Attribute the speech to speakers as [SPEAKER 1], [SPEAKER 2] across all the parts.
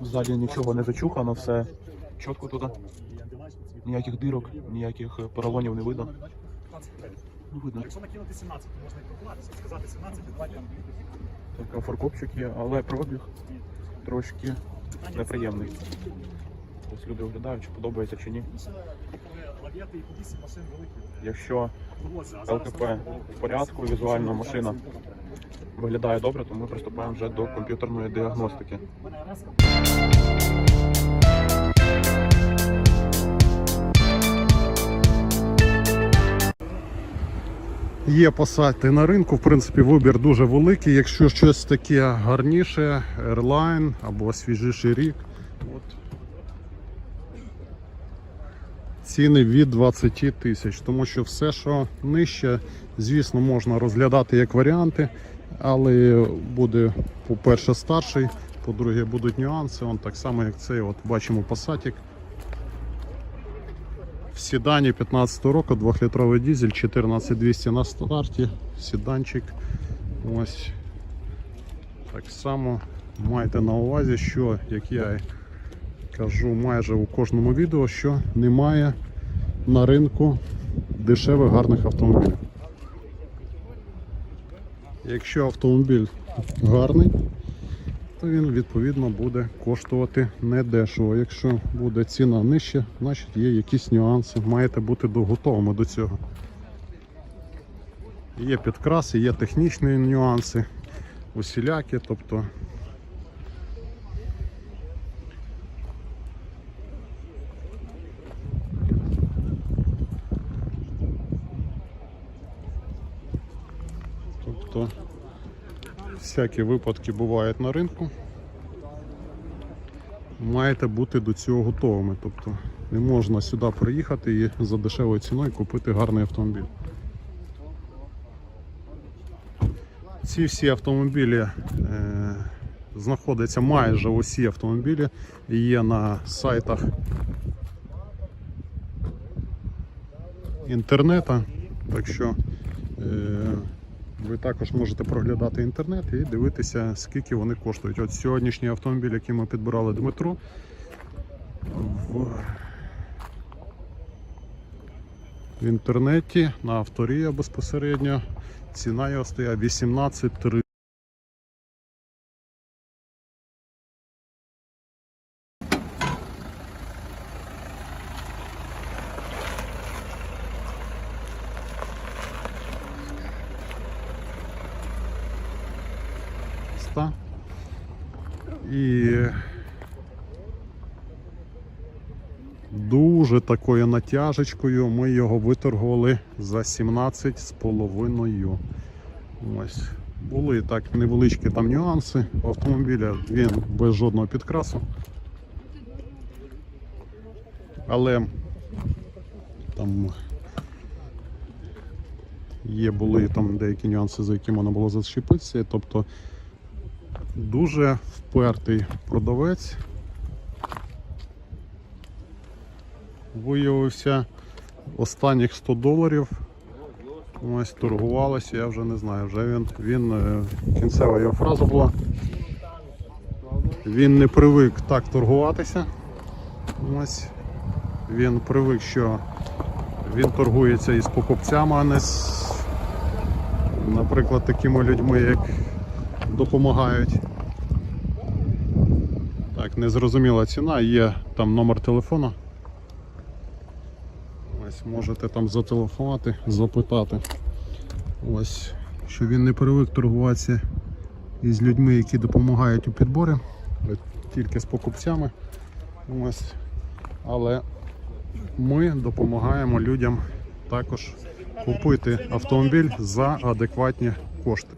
[SPEAKER 1] Ззаді нічого не зачухано, все чітко туди. Ніяких дирок, ніяких е, поролонів не видно. Не видно.
[SPEAKER 2] Якщо накинути 17, то можна і торгуватися, сказати 17 і там.
[SPEAKER 1] Так, фаркопчик є, але пробіг трошки неприємний. Ось люди оглядають, чи подобається чи ні.
[SPEAKER 2] Ще і по 8 машин великі.
[SPEAKER 1] Якщо ЛКП в порядку, візуально машина виглядає добре, то ми приступаємо вже до комп'ютерної діагностики.
[SPEAKER 3] Є посадки на ринку, в принципі, вибір дуже великий. Якщо щось таке гарніше, Airline або свіжіший рік. От. Ціни від 20 тисяч, тому що все, що нижче, звісно, можна розглядати як варіанти, але буде, по-перше, старший, по-друге, будуть нюанси. Он так само, як цей, от бачимо Passatик. В седані 15 року, 2-літровий дизель, 14200 на старті, седанчик. Ось так само майте на увазі, що, як я кажу майже у кожному відео, що немає на ринку дешевих гарних автомобілів. Якщо автомобіль гарний, то він відповідно буде коштувати недешево. Якщо буде ціна нижча, значить є якісь нюанси. Маєте бути готовими до цього. Є підкраси, є технічні нюанси, усілякі, тобто. Всякі випадки бувають на ринку. Маєте бути до цього готовими. Тобто не можна сюди приїхати і за дешевою ціною купити гарний автомобіль. Ці всі автомобілі е, знаходяться майже усі автомобілі є на сайтах інтернету. Так що е, ви також можете проглядати інтернет і дивитися, скільки вони коштують. От сьогоднішній автомобіль, який ми підбирали Дмитру, в, в інтернеті на авторія безпосередньо ціна його стоїть 18 300. І дуже такою натяжечкою ми його виторгували за 17 з половиною. Ось. Були так невеличкі там нюанси у автомобіля, він без жодного підкрасу. Але там є були там деякі нюанси, за які можна було зачепитися. Тобто дуже впертий продавець. Виявився останніх 100 доларів. Ось торгувалися, я вже не знаю. Вже він, він е, кінцева його фраза була. Він не привик так торгуватися. Ось він привик, що він торгується із покупцями, а не з, наприклад, такими людьми, як допомагають. Так, незрозуміла ціна, є там номер телефону. Ось можете там зателефонувати, запитати. Ось, що він не привик торгуватися із людьми, які допомагають у підборі, тільки з покупцями. Ось. Але ми допомагаємо людям також купити автомобіль за адекватні кошти.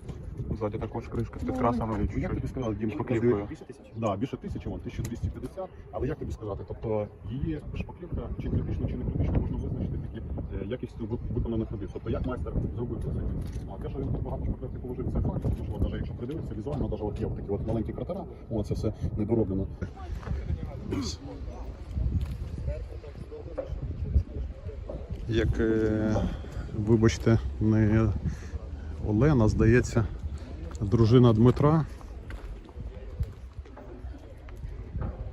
[SPEAKER 1] Ззаді також кришка з підкрасами
[SPEAKER 4] Ну, як
[SPEAKER 1] чуть-чуть
[SPEAKER 4] тобі сказати, Дім,
[SPEAKER 1] шпаклівкою.
[SPEAKER 4] більше тисячі? Да, більше тисячі, вон, 1250, але як тобі сказати, тобто її шпаклівка чи критично, чи не критично можна визначити тільки е, якістю ви- виконаних робіт. Тобто як майстер зробив це. А те, що він тут багато шпаклівки положив, це факт, тому що навіть якщо придивитися візуально, навіть от є такі от маленькі кратера, о, це все недороблено.
[SPEAKER 3] Як, е, вибачте, не Олена, здається, дружина Дмитра.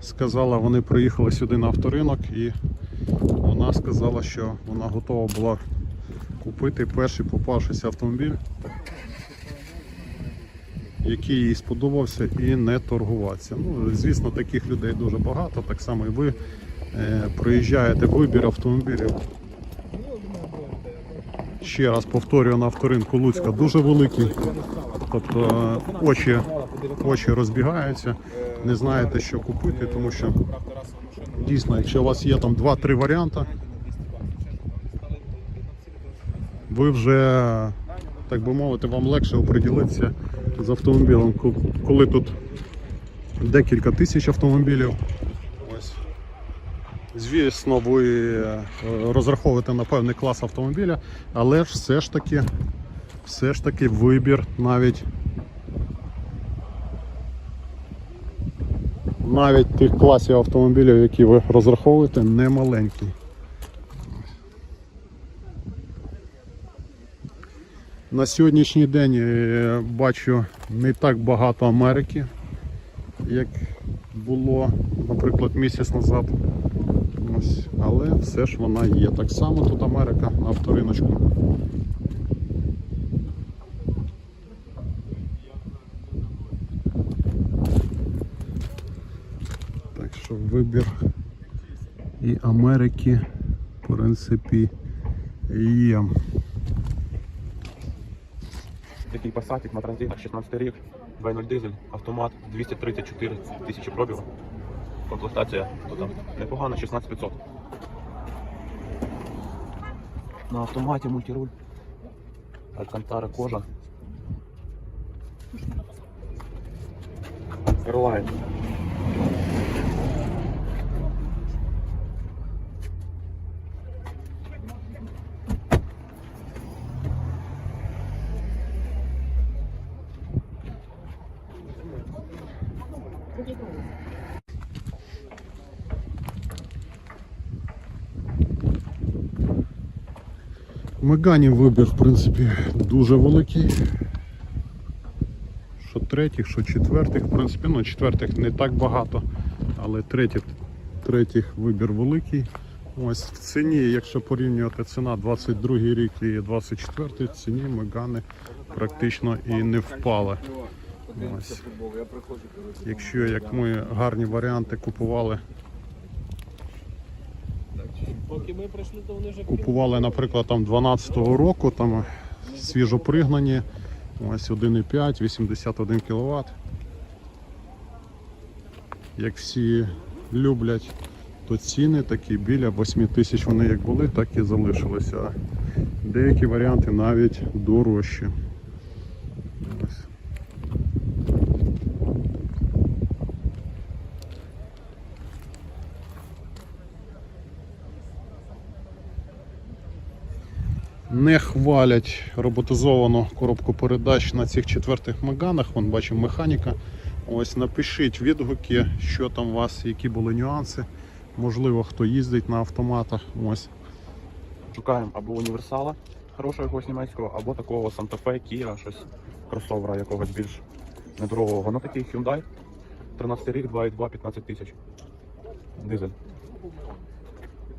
[SPEAKER 3] сказала, вони приїхали сюди на авторинок і вона сказала, що вона готова була купити перший попавшийся автомобіль, який їй сподобався, і не торгуватися. Ну, звісно, таких людей дуже багато, так само і ви е, приїжджаєте вибір автомобілів. Ще раз повторюю на авторинку Луцька дуже великий. Тобто очі, очі розбігаються, не знаєте, що купити, тому що дійсно, якщо у вас є там 2-3 варіанти, ви вже, так би мовити, вам легше оприділитися з автомобілем, коли тут декілька тисяч автомобілів. Звісно, ви е, розраховуєте на певний клас автомобіля, але ж все ж таки, все ж таки вибір навіть навіть тих класів автомобілів, які ви розраховуєте, не маленький. На сьогоднішній день е, бачу не так багато Америки, як було, наприклад, місяць назад. Але все ж вона є. Так само тут Америка на авториночку. Так що вибір і Америки, в принципі, є.
[SPEAKER 1] Такий пасатик на транзитах 16 рік, 2.0 дизель, автомат, 234 тисячі пробігу. Комплектація там непогана, 16500. На автоматі мультируль. Алькантара кожа. Airline.
[SPEAKER 3] Меганів вибір, в принципі, дуже великий. Що третіх, що четвертих, в принципі, ну четвертих не так багато, але третіх, третіх вибір великий. Ось в ціні, якщо порівнювати ціна 22 рік і 24 в ціні Мегани практично і не впали. Ось. Якщо як ми гарні варіанти купували
[SPEAKER 5] Поки ми прийшли, то вони вже
[SPEAKER 3] Купували, наприклад, там 12-го року, там свіжопригнані, ось 1,5, 81 кВт. Як всі люблять, то ціни такі біля 8 тисяч вони як були, так і залишилися. Деякі варіанти навіть дорожчі. Ось. Не хвалять роботизовану коробку передач на цих четвертих меганах. Вон бачимо механіка. Ось напишіть відгуки, що там у вас, які були нюанси. Можливо, хто їздить на автоматах. Ось.
[SPEAKER 1] Шукаємо або універсала хорошого якогось німецького, або такого Fe, Kia, щось кросовера якогось більш недорогого. На такий Hyundai. 13 рік, 2,2, 15 тисяч. Дизель.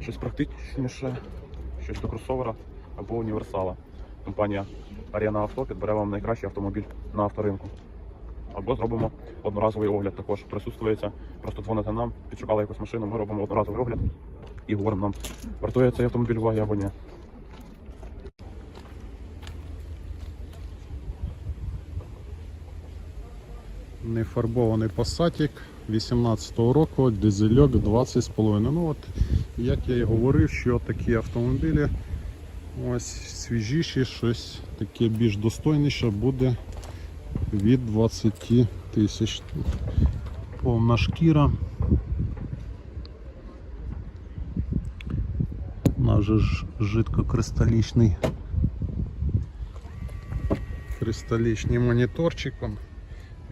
[SPEAKER 1] Щось практичніше, щось до кросовера або універсала. Компанія Arena Авто підбере вам найкращий автомобіль на авторинку. Або зробимо одноразовий огляд також. Присутствується, просто дзвоните нам, підшукали якусь машину, ми робимо одноразовий огляд і говоримо нам, вартує цей автомобіль уваги або ні.
[SPEAKER 3] Нефарбований пасатік 18-го року, дизельок 20,5. Ну от, як я і говорив, що такі автомобілі ось свіжіші, щось таке більш достойніше буде від 20 тисяч. Повна шкіра. Наш же ж жидкокристалічний кристалічний моніторчик. он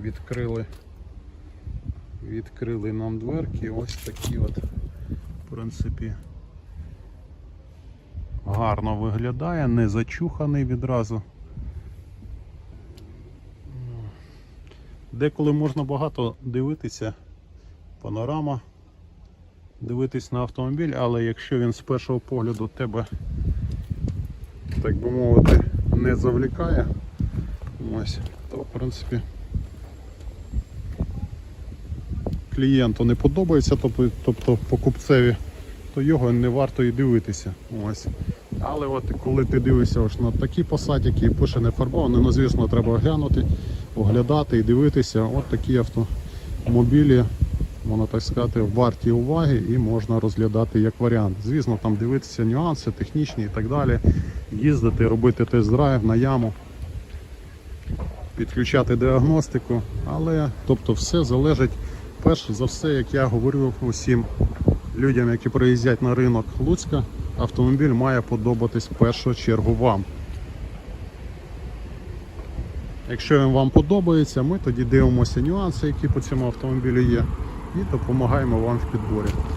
[SPEAKER 3] відкрили, відкрили нам дверки. Ось такі от, в принципі, гарно виглядає, не зачуханий відразу. Деколи можна багато дивитися панорама. Дивитись на автомобіль, але якщо він з першого погляду тебе, так би мовити, не завлікає, ось, то в принципі клієнту не подобається, тобто, тобто покупцеві, то його не варто і дивитися. Ось. Але от коли ти дивишся ось на такі посадки, які пише не фарбовані, ну звісно, треба оглянути, оглядати і дивитися. От такі автомобілі, можна так сказати, варті уваги і можна розглядати як варіант. Звісно, там дивитися нюанси технічні і так далі. Їздити, робити тест-драйв на яму, підключати діагностику, але тобто все залежить перш за все, як я говорю усім людям, які приїздять на ринок Луцька, автомобіль має подобатись в першу чергу вам. Якщо він вам подобається, ми тоді дивимося нюанси, які по цьому автомобілю є, і допомагаємо вам в підборі.